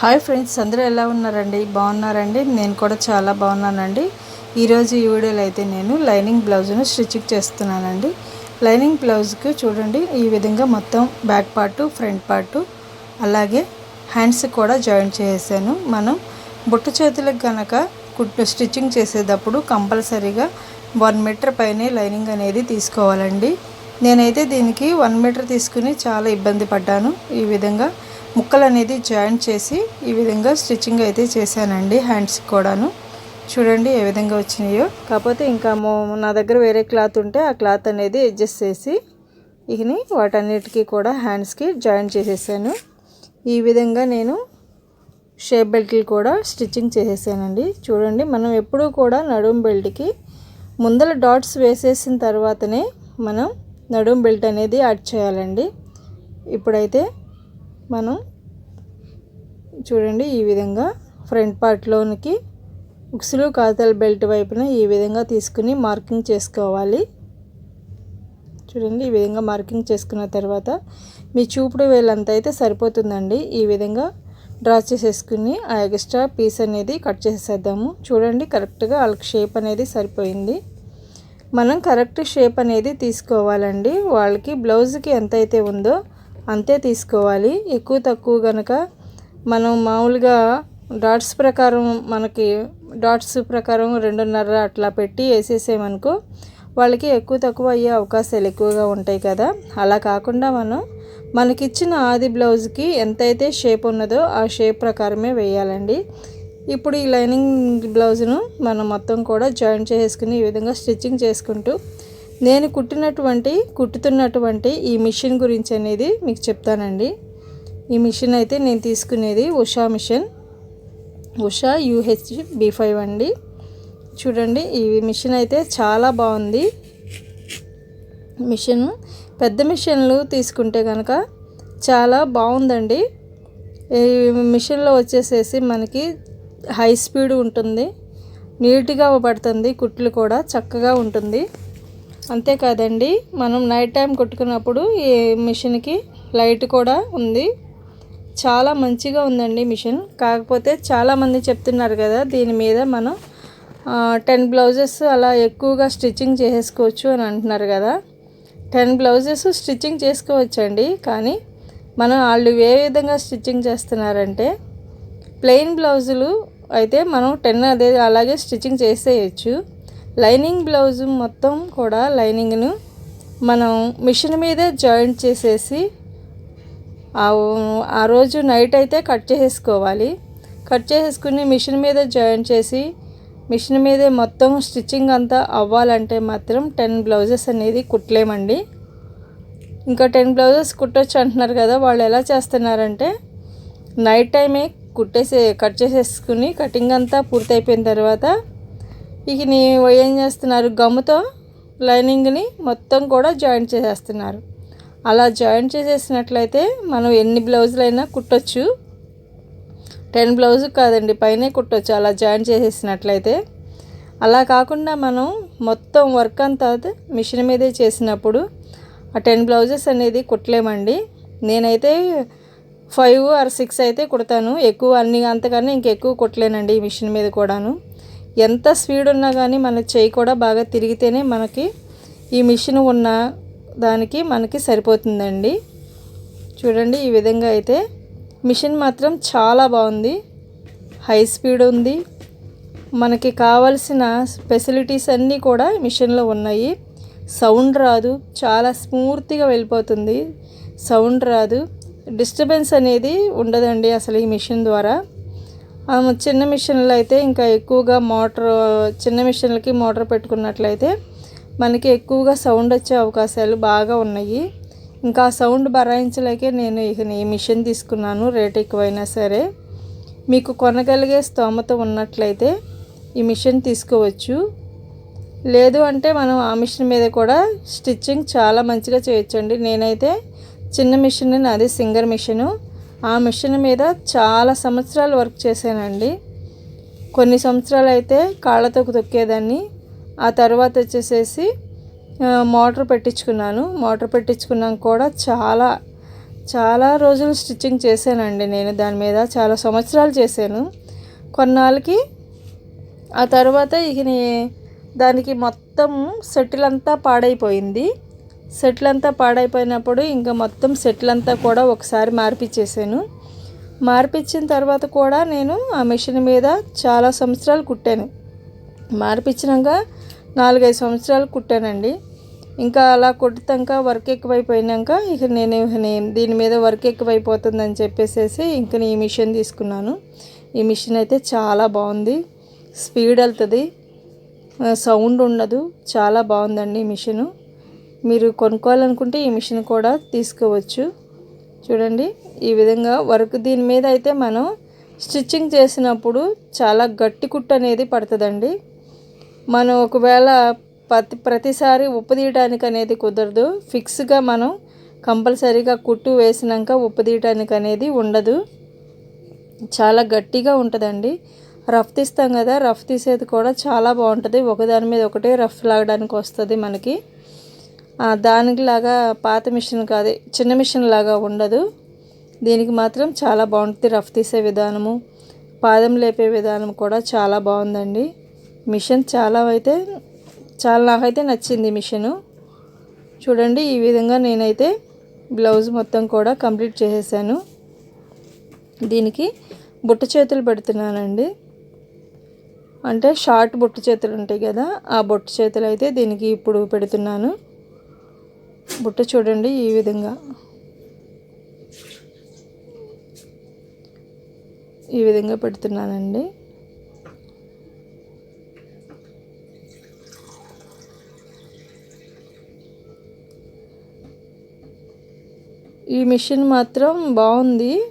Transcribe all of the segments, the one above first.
Hi friends అందరూ ఎలా ఉన్నారండి? బాగున్నారండి? నేను కూడా చాలా బాగున్నానండి. ఈరోజు ఈ వీడియోలో అయితే నేను లైనింగ్ బ్లౌజ్ను స్టిచ్చింగ్ చేస్తున్నానండి. లైనింగ్ బ్లౌజ్కి చూడండి ఈ విధంగా మొత్తం బ్యాక్ పార్టు ఫ్రంట్ పార్టు అలాగే హ్యాండ్స్ కూడా జాయిన్ చేసాను మనం బుట్ట చేతులకు కనుక కుట్టు స్టిచ్చింగ్ చేసేటప్పుడు కంపల్సరీగా వన్ మీటర్ పైనే లైనింగ్ అనేది తీసుకోవాలండి. నేనైతే దీనికి వన్ మీటర్ తీసుకుని చాలా ఇబ్బంది పడ్డాను. ఈ విధంగా ముక్కలు అనేది జాయింట్ చేసి ఈ విధంగా స్టిచ్చింగ్ అయితే చేశానండి హ్యాండ్స్కి కూడాను. చూడండి ఏ విధంగా వచ్చినాయో. కాకపోతే ఇంకా నా దగ్గర వేరే క్లాత్ ఉంటే ఆ క్లాత్ అనేది అడ్జస్ట్ చేసి ఇకని వాటన్నిటికీ కూడా హ్యాండ్స్కి జాయింట్ చేసేసాను. ఈ విధంగా నేను షేప్ బెల్ట్లు కూడా స్టిచ్చింగ్ చేసేసానండి. చూడండి మనం ఎప్పుడూ కూడా నడుం బెల్ట్కి ముందర డాట్స్ వేసేసిన తర్వాతనే మనం నడుం బెల్ట్ అనేది యాడ్ చేయాలండి. ఇప్పుడైతే మనం చూడండి ఈ విధంగా ఫ్రంట్ పార్ట్లోనికి ఉక్సులు కాతల బెల్ట్ వైపున ఈ విధంగా తీసుకుని మార్కింగ్ చేసుకోవాలి. చూడండి ఈ విధంగా మార్కింగ్ చేసుకున్న తర్వాత మీ చూపుడు వేలంత అయితే సరిపోతుందండి. ఈ విధంగా డ్రా చేసేసుకుని ఆ ఎక్స్ట్రా పీస్ అనేది కట్ చేసేద్దాము. చూడండి కరెక్ట్గా వాళ్ళకి షేప్ అనేది సరిపోయింది. మనం కరెక్ట్ షేప్ అనేది తీసుకోవాలండి. వాళ్ళకి బ్లౌజ్కి ఎంత అయితే ఉందో అంతే తీసుకోవాలి. ఎక్కువ తక్కువ కనుక మనం మామూలుగా డాట్స్ ప్రకారం మనకి డాట్స్ ప్రకారం రెండున్నర అట్లా పెట్టి వేసేసామనుకో వాళ్ళకి ఎక్కువ తక్కువ అయ్యే అవకాశాలు ఎక్కువగా ఉంటాయి కదా. అలా కాకుండా మనం మనకిచ్చిన ఆది బ్లౌజ్కి ఎంతైతే షేప్ ఉన్నదో ఆ షేప్ ప్రకారమే వేయాలండి. ఇప్పుడు ఈ లైనింగ్ బ్లౌజ్ను మనం మొత్తం కూడా జాయిన్ చేసుకుని ఈ విధంగా స్టిచ్చింగ్ చేసుకుంటూ నేను కుట్టినటువంటి కుట్టుతున్నటువంటి ఈ మిషన్ గురించి అనేది మీకు చెప్తానండి. ఈ మిషన్ అయితే నేను తీసుకునేది Usha machine. Usha UH B five అండి. చూడండి ఈ మిషన్ అయితే చాలా బాగుంది. మిషన్ పెద్ద మిషన్లు తీసుకుంటే కనుక చాలా బాగుందండి. ఈ మిషన్లో వచ్చేసేసి మనకి హై స్పీడ్ ఉంటుంది. నీట్గా పడుతుంది. కుట్లు కూడా చక్కగా ఉంటుంది. అంతేకాదండి మనం నైట్ టైం కొట్టుకున్నప్పుడు ఈ మిషన్కి లైట్ కూడా ఉంది. చాలా మంచిగా ఉందండి మిషన్. కాకపోతే చాలామంది చెప్తున్నారు కదా దీని మీద మనం టెన్ బ్లౌజెస్ అలా ఎక్కువగా స్టిచ్చింగ్ చేసుకోవచ్చు అని అంటున్నారు కదా. టెన్ బ్లౌజెస్ స్టిచ్చింగ్ చేసుకోవచ్చండి. కానీ మనం వాళ్ళు ఏ విధంగా స్టిచ్చింగ్ చేస్తున్నారంటే ప్లెయిన్ బ్లౌజులు అయితే మనం టెన్ అదే అలాగే స్టిచ్చింగ్ చేసేయచ్చు. లైనింగ్ బ్లౌజ్ మొత్తం కూడా లైనింగ్ను మనం మిషన్ మీదే జాయింట్ చేసేసి ఆ రోజు నైట్ అయితే కట్ చేసేసుకోవాలి. కట్ చేసేసుకుని మిషన్ మీద జాయిన్ చేసి మిషన్ మీదే మొత్తం స్టిచ్చింగ్ అంతా అవ్వాలంటే మాత్రం టెన్ బ్లౌజెస్ అనేది కుట్టలేమండి. ఇంకా టెన్ బ్లౌజెస్ కుట్టొచ్చు అంటున్నారు కదా వాళ్ళు ఎలా చేస్తున్నారంటే నైట్ టైమే కుట్టేసే కట్ చేసేసుకుని కటింగ్ అంతా పూర్తయిపోయిన తర్వాత ఇక నీ ఏం చేస్తున్నారు? గమ్ముతో లైనింగ్ని మొత్తం కూడా జాయింట్ చేసేస్తున్నారు. అలా జాయింట్ చేసేసినట్లయితే మనం ఎన్ని బ్లౌజులైనా కుట్టొచ్చు. టెన్ బ్లౌజ్ కాదండి పైనే కుట్టొచ్చు అలా జాయింట్ చేసేసినట్లయితే. అలా కాకుండా మనం మొత్తం వర్క్ అంతా మిషన్ మీదే చేసినప్పుడు ఆ టెన్ బ్లౌజెస్ అనేది కుట్టలేమండి. నేనైతే ఫైవ్ ఆర్ సిక్స్ అయితే కుడతాను. ఎక్కువ అన్ని అంతకన్నా ఇంకెక్కువ కుట్టలేనండి ఈ మిషన్ మీద కూడాను. ఎంత స్పీడ్ ఉన్నా కానీ మన చేయి కూడా బాగా తిరిగితేనే మనకి ఈ మిషన్ ఉన్న దానికి మనకి సరిపోతుందండి. చూడండి ఈ విధంగా అయితే మిషన్ మాత్రం చాలా బాగుంది. హై స్పీడ్ ఉంది. మనకి కావలసిన ఫెసిలిటీస్ అన్నీ కూడా మిషన్లో ఉన్నాయి. సౌండ్ రాదు. చాలా స్మూత్గా వెళ్ళిపోతుంది. సౌండ్ రాదు. డిస్టర్బెన్స్ అనేది ఉండదండి అసలు ఈ మిషన్ ద్వారా. చిన్న మిషన్లు అయితే ఇంకా ఎక్కువగా మోటార్ చిన్న మిషన్లకి మోటార్ పెట్టుకున్నట్లయితే మనకి ఎక్కువగా సౌండ్ వచ్చే అవకాశాలు బాగా ఉన్నాయి. ఇంకా సౌండ్ భరాయించలేకే నేను ఇక ఈ మిషన్ తీసుకున్నాను రేట్ ఎక్కువైనా సరే. మీకు కొనగలిగే స్తోమత ఉన్నట్లయితే ఈ మిషన్ తీసుకోవచ్చు. లేదు అంటే మనం ఆ మిషన్ మీద కూడా స్టిచ్చింగ్ చాలా మంచిగా చేయొచ్చండి. నేనైతే చిన్న మిషన్ నాది సింగర్ మిషను. ఆ మిషన్ మీద చాలా సంవత్సరాలు వర్క్ చేశానండి. కొన్ని సంవత్సరాలు అయితే కాళ్ళతో తొక్కేదాన్ని. ఆ తర్వాత వచ్చేసేసి మోటార్ పెట్టించుకున్నాను. మోటార్ పెట్టించుకున్నాక కూడా చాలా చాలా రోజులు స్టిచ్చింగ్ చేశానండి నేను. దాని మీద చాలా సంవత్సరాలు చేశాను. కొన్నాళ్ళకి ఆ తర్వాత ఇక దానికి మొత్తం సెటిల్ అంతా పాడైపోయింది. సెట్లు అంతా పాడైపోయినప్పుడు ఇంకా మొత్తం సెట్లు అంతా కూడా ఒకసారి మార్పిచ్చేసాను. మార్పిచ్చిన తర్వాత కూడా నేను ఆ మిషన్ మీద చాలా సంవత్సరాలు కుట్టాను. మార్పిచ్చినాక నాలుగైదు సంవత్సరాలు కుట్టానండి. ఇంకా అలా కుట్టాక వర్క్ ఎక్కువైపోయినాక ఇక నేను దీని మీద వర్క్ ఎక్కువైపోతుందని చెప్పేసేసి ఇంక ఈ మిషన్ తీసుకున్నాను. ఈ మిషన్ అయితే చాలా బాగుంది. స్పీడ్ వెళ్తుంది. సౌండ్ ఉండదు. చాలా బాగుందండి ఈ మిషను. మీరు కొనుక్కోవాలనుకుంటే ఈ మిషన్ కూడా తీసుకోవచ్చు. చూడండి ఈ విధంగా వర్క్ దీని మీద అయితే మనం స్టిచ్చింగ్ చేసినప్పుడు చాలా గట్టి కుట్టు అనేది పడుతుందండి. మనం ఒకవేళ ప్రతి ప్రతిసారి ఉప్పదీయడానికి అనేది కుదరదు. ఫిక్స్గా మనం కంపల్సరీగా కుట్టు వేసినాక ఉప్పదీయడానికి అనేది ఉండదు. చాలా గట్టిగా ఉంటుందండి. రఫ్ తీస్తాం కదా రఫ్ తీసేది కూడా చాలా బాగుంటుంది. ఒకదాని మీద ఒకటే రఫ్ లాగడానికి వస్తుంది మనకి. దానికి లాగా పాత మిషన్ కాదు చిన్న మిషన్ లాగా ఉండదు. దీనికి మాత్రం చాలా బాగుంటుంది. రఫ్ తీసే విధానము పాదం లేపే విధానం కూడా చాలా బాగుందండి. మిషన్ చాలా అయితే చాలా నాకైతే నచ్చింది మిషను. చూడండి ఈ విధంగా నేనైతే బ్లౌజ్ మొత్తం కూడా కంప్లీట్ చేసేసాను. దీనికి బుట్ట చేతులు పెడుతున్నానండి. అంటే షార్ట్ బుట్ట చేతులు ఉంటాయి కదా ఆ బొట్టు చేతులు అయితే దీనికి ఇప్పుడు పెడుతున్నాను. బుట్ట చూడండి ఈ విధంగా. ఈ విధంగా పెడుతున్నానండి. ఈ మిషన్ మాత్రం బాగుంది.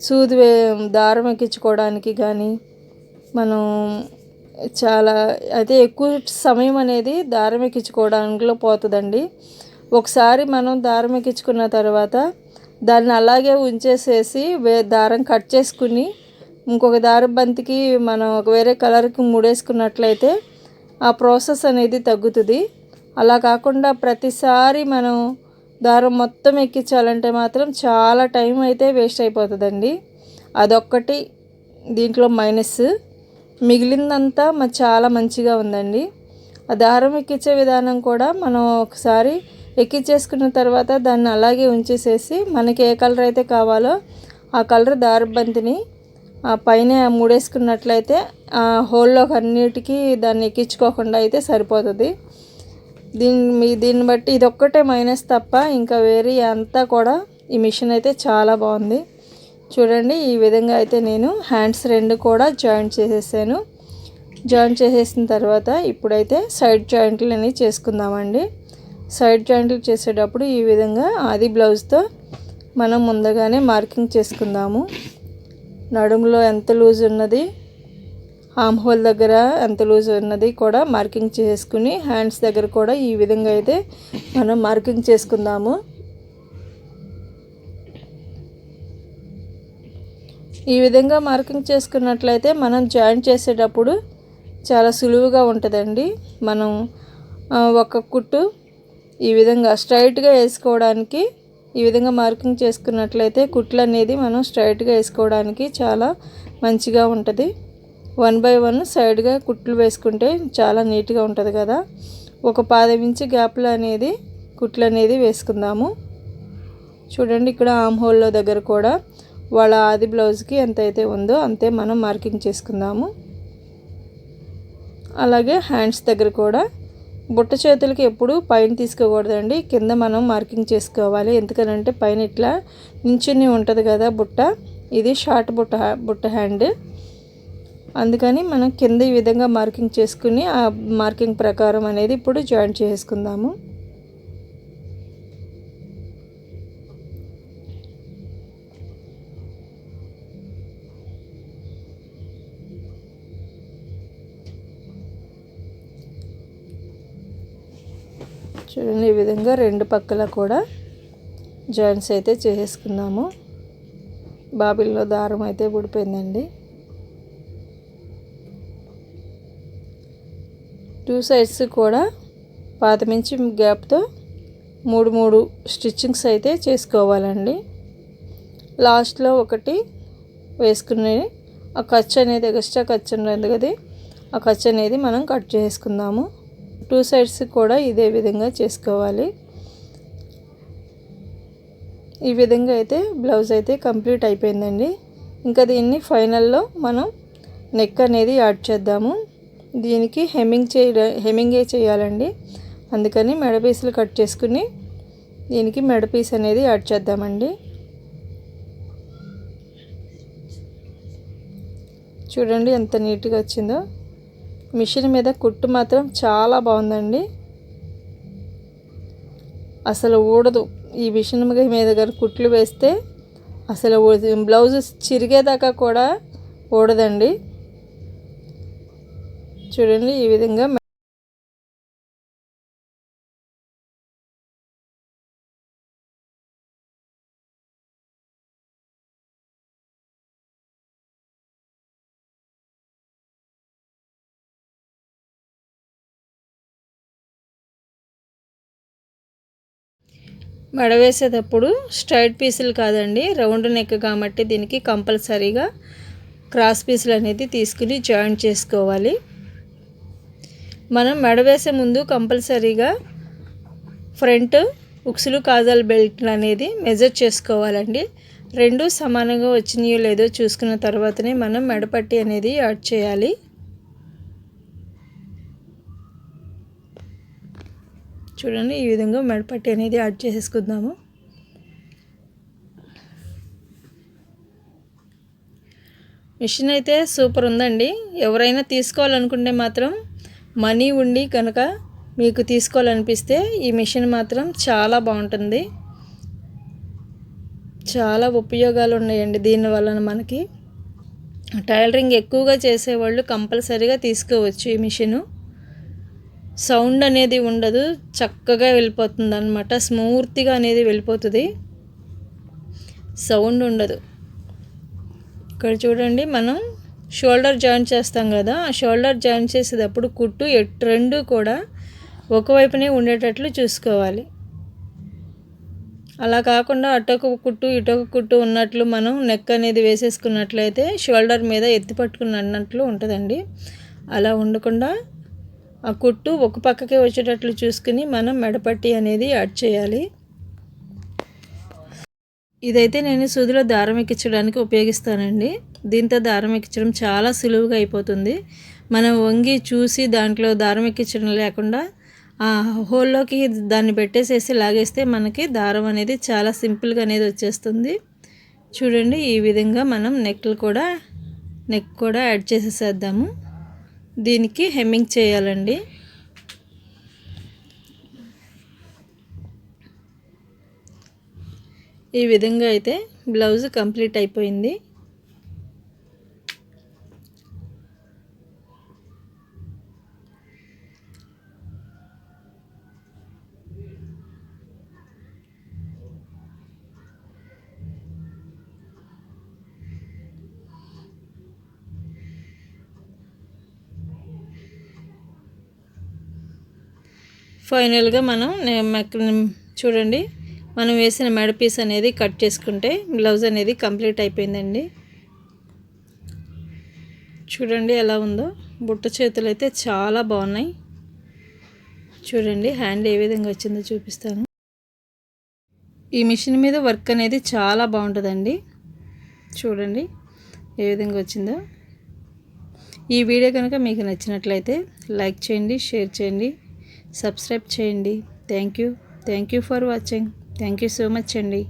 సూది వే- దారం ఎక్కించుకోవడానికి కానీ మనం చాలా అయితే ఎక్కువ సమయం అనేది దారం ఎక్కించుకోవడానికిలో పోతుందండి. ఒకసారి మనం దారం ఎక్కించుకున్న తర్వాత దాన్ని అలాగే ఉంచేసేసి వే దారం కట్ చేసుకుని ఇంకొక దారం బంతికి మనం ఒక వేరే కలర్కి ముడేసుకున్నట్లయితే ఆ ప్రాసెస్ అనేది తగ్గుతుంది. అలా కాకుండా ప్రతిసారి మనం దారం మొత్తం ఎక్కించాలంటే మాత్రం చాలా టైం అయితే వేస్ట్ అయిపోతుందండి. అదొక్కటి దీంట్లో మైనస్. మిగిలిందంతా మ- చాలా మంచిగా ఉందండి. ఆ దారం ఎక్కించే విధానం కూడా మనం ఒకసారి ఎక్కించేసుకున్న తర్వాత దాన్ని అలాగే ఉంచేసేసి మనకి ఏ కలర్ అయితే కావాలో ఆ కలర్ దారబంతిని ఆ పైన మూడేసుకున్నట్లయితే ఆ హోల్లోకి అన్నిటికీ దాన్ని ఎక్కించుకోకుండా అయితే సరిపోతుంది. దీన్ని దీన్ని బట్టి ఇది ఒక్కటే మైనస్ తప్ప ఇంకా వేరే అంతా కూడా ఈ మిషన్ అయితే చాలా బాగుంది. చూడండి ఈ విధంగా అయితే నేను హ్యాండ్స్ రెండు కూడా జాయింట్ చేసేసాను. జాయింట్ చేసేసిన తర్వాత ఇప్పుడైతే సైడ్ జాయింట్లు అనేవి చేసుకుందామండి. సైడ్ జాయింట్లు చేసేటప్పుడు ఈ విధంగా ఆది బ్లౌజ్తో మనం ముందుగానే మార్కింగ్ చేసుకుందాము. నడుములో ఎంత లూజ్ ఉన్నది ఆమ్ హోల్ దగ్గర ఎంత లూజ్ ఉన్నది కూడా మార్కింగ్ చేసుకుని హ్యాండ్స్ దగ్గర కూడా ఈ విధంగా అయితే మనం మార్కింగ్ చేసుకుందాము. ఈ విధంగా మార్కింగ్ చేసుకున్నట్లయితే మనం జాయిన్ చేసేటప్పుడు చాలా సులువుగా ఉంటుందండి. మనం ఒక కుట్టు ఈ విధంగా స్ట్రైట్గా వేసుకోవడానికి ఈ విధంగా మార్కింగ్ చేసుకున్నట్లయితే కుట్లు అనేది మనం స్ట్రైట్గా వేసుకోవడానికి చాలా మంచిగా ఉంటుంది. వన్ బై వన్ సైడ్గా కుట్లు వేసుకుంటే చాలా నీట్గా ఉంటుంది కదా. ఒక పాదం ఇంచు అనేది కుట్లు అనేది వేసుకుందాము. చూడండి ఇక్కడ ఆమ్ హోల్లో దగ్గర కూడా వాళ్ళ ఆది బ్లౌజ్కి ఎంత అయితే ఉందో అంతే మనం మార్కింగ్ చేసుకుందాము. అలాగే హ్యాండ్స్ దగ్గర కూడా బుట్ట చేతులకి ఎప్పుడు పైన తీసుకోకూడదండి. కింద మనం మార్కింగ్ చేసుకోవాలి. ఎందుకనంటే పైన ఇట్లా నించుని ఉంటుంది కదా బుట్ట. ఇది షార్ట్ బుట్ట బుట్ట హ్యాండ్. అందుకని మనం కింద ఈ విధంగా మార్కింగ్ చేసుకుని ఆ మార్కింగ్ ప్రకారం అనేది ఇప్పుడు జాయింట్ చేసుకుందాము. చూడండి ఈ విధంగా రెండు పక్కల కూడా జాయింట్స్ అయితే చేసుకుందాము బాబిల్లో దారం అయితే ఊడిపోయిందండి. టూ సైడ్స్ కూడా పాతమించి గ్యాప్తో మూడు మూడు స్టిచ్చింగ్స్ అయితే చేసుకోవాలండి. లాస్ట్లో ఒకటి వేసుకుని ఆ ఖర్చు అనేది ఎక్స్ట్రా ఖర్చు ఉండదు కదా. ఆ ఖర్చు అనేది మనం కట్ చేసుకుందాము. టూ సైడ్స్ కూడా ఇదే విధంగా చేసుకోవాలి. ఈ విధంగా అయితే బ్లౌజ్ అయితే కంప్లీట్ అయిపోయిందండి. ఇంకా దీన్ని ఫైనల్లో మనం నెక్ అనేది యాడ్ చేద్దాము. దీనికి హెమ్మింగ్ చేయ హెమ్మింగే చేయాలండి. అందుకని మెడ పీసులు కట్ చేసుకుని దీనికి మెడ పీస్ అనేది యాడ్ చేద్దామండి. చూడండి ఎంత నీట్గా వచ్చిందో. మిషన్ మీద కుట్టు మాత్రం చాలా బాగుందండి. అసలు ఊడదు. ఈ మిషన్ మీద గారు కుట్లు వేస్తే అసలు బ్లౌజ్ చిరిగేదాకా కూడా ఊడదండి. చూడండి ఈ విధంగా మడవేసేటప్పుడు స్ట్రైట్ పీసులు కాదండి రౌండ్ నెక్ కాబట్టి దీనికి కంపల్సరీగా క్రాస్ పీసులు అనేది తీసుకుని జాయింట్ చేసుకోవాలి. మనం మెడవేసే ముందు కంపల్సరీగా ఫ్రంట్ ఉక్సులు కాజల్ బెల్ట్లు అనేది మెజర్ చేసుకోవాలండి. రెండు సమానంగా వచ్చినాయో లేదో చూసుకున్న తర్వాతనే మనం మెడపట్టి అనేది యాడ్ చేయాలి. చూడండి ఈ విధంగా మెడపట్టి అనేది యాడ్ చేసేసుకుందాము. మిషన్ అయితే సూపర్ ఉందండి. ఎవరైనా తీసుకోవాలనుకుంటే మాత్రం మనీ ఉండి కనుక మీకు తీసుకోవాలనిపిస్తే ఈ మిషన్ మాత్రం చాలా బాగుంటుంది. చాలా ఉపయోగాలు ఉన్నాయండి దీనివలన మనకి. టైలరింగ్ ఎక్కువగా చేసేవాళ్ళు కంపల్సరీగా తీసుకోవచ్చు ఈ మిషను. సౌండ్ అనేది ఉండదు చక్కగా వెళ్ళిపోతుంది అనమాట స్మూర్తిగా అనేది వెళ్ళిపోతుంది. సౌండ్ ఉండదు. ఇక్కడ చూడండి మనం షోల్డర్ జాయింట్ చేస్తాం కదా ఆ షోల్డర్ జాయింట్ చేసేటప్పుడు కుట్టు రెండు కూడా ఒకవైపునే ఉండేటట్లు చూసుకోవాలి. అలా కాకుండా అటొక కుట్టు ఇటొక కుట్టు ఉన్నట్లు మనం నెక్ అనేది వేసేసుకున్నట్లయితే షోల్డర్ మీద ఎత్తి పట్టుకున్నట్లు ఉంటుందండి. అలా ఉండకుండా ఆ కుట్టు ఒక పక్కకే వచ్చేటట్లు చూసుకుని మనం మెడపట్టి అనేది యాడ్ చేయాలి. ఇదైతే నేను సూదిలో దారం ఎక్కించడానికి ఉపయోగిస్తానండి. దీంతో దారం ఎక్కించడం చాలా సులువుగా అయిపోతుంది. మనం వంగి చూసి దాంట్లో దారం ఎక్కించడం లేకుండా ఆ హోల్లోకి దాన్ని పెట్టేసేసి లాగేస్తే మనకి దారం అనేది చాలా సింపుల్గా అనేది వచ్చేస్తుంది. చూడండి ఈ విధంగా మనం నెక్లు కూడా నెక్ కూడా యాడ్ చేసేసేద్దాము. దీనికి హెమ్మింగ్ చేయాలండి. ఈ విధంగా అయితే బ్లౌజ్ కంప్లీట్ అయిపోయింది. ఫైనల్గా మనం చూడండి మనం వేసిన మెడ పీస్ అనేది కట్ చేసుకుంటే బ్లౌజ్ అనేది కంప్లీట్ అయిపోయిందండి. చూడండి ఎలా ఉందో. బుట్ట చేతులు అయితే చాలా బాగున్నాయి. చూడండి హ్యాండ్ ఏ విధంగా వచ్చిందో చూపిస్తాను. ఈ మిషన్ మీద వర్క్ అనేది చాలా బాగుంటుందండి. చూడండి ఏ విధంగా వచ్చిందో. ఈ వీడియో కనుక మీకు నచ్చినట్లయితే లైక్ చేయండి షేర్ చేయండి. సబ్స్క్రైబ్ చేయండి. Thank you. Thank you for watching. Thank you so much అండి.